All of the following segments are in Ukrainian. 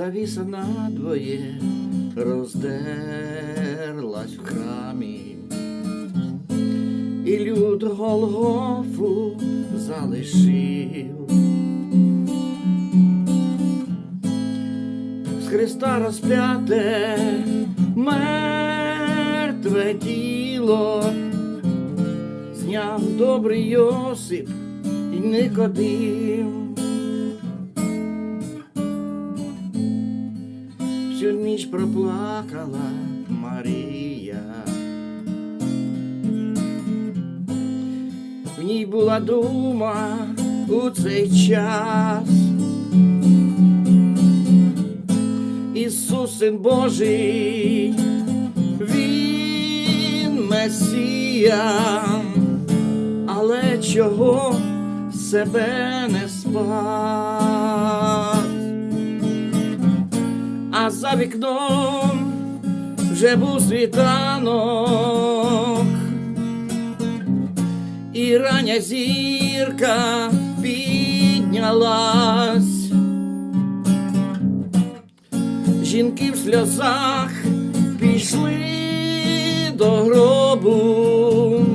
завіса надвоє роздерлась в храмі, і люд Голгофу залишив. З Христа розп'яте мертве тіло, зняв добрий Йосип і Никодим. Всю ніч проплакала Марія. В ній була дума у цей час. Ісус, Син Божий, Він Месія, але чого себе не спас, за вікном вже був світанок, і рання зірка піднялась. Жінки в сльозах пішли до гробу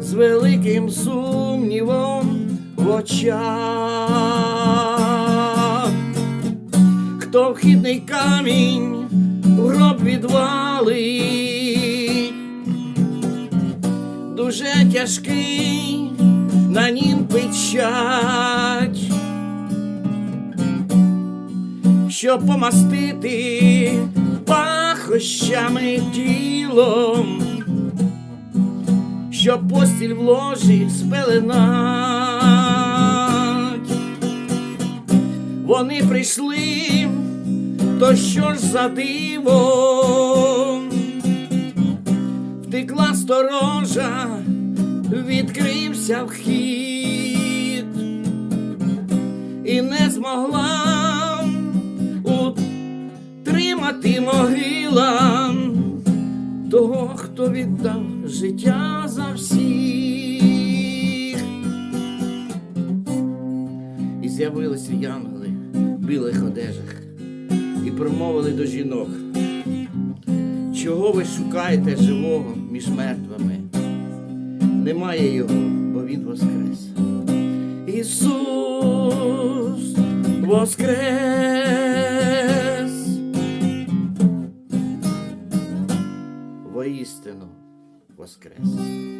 з великим сумнівом в очах. Хто вхідний камінь в гроб відвалить, дуже тяжкий на нім печать щоб помастити пахощами тілом, щоб постіль в ложі спеленать. Вони прийшли, то що ж за диво? Втекла сторожа, відкрився вхід і не змогла утримати могила того, хто віддав життя за всіх. І з'явилися янголи в білих одежах і промовили до жінок. Чого ви шукаєте живого між мертвими? Немає його, бо він воскрес. Ісус воскрес. Воістину воскрес.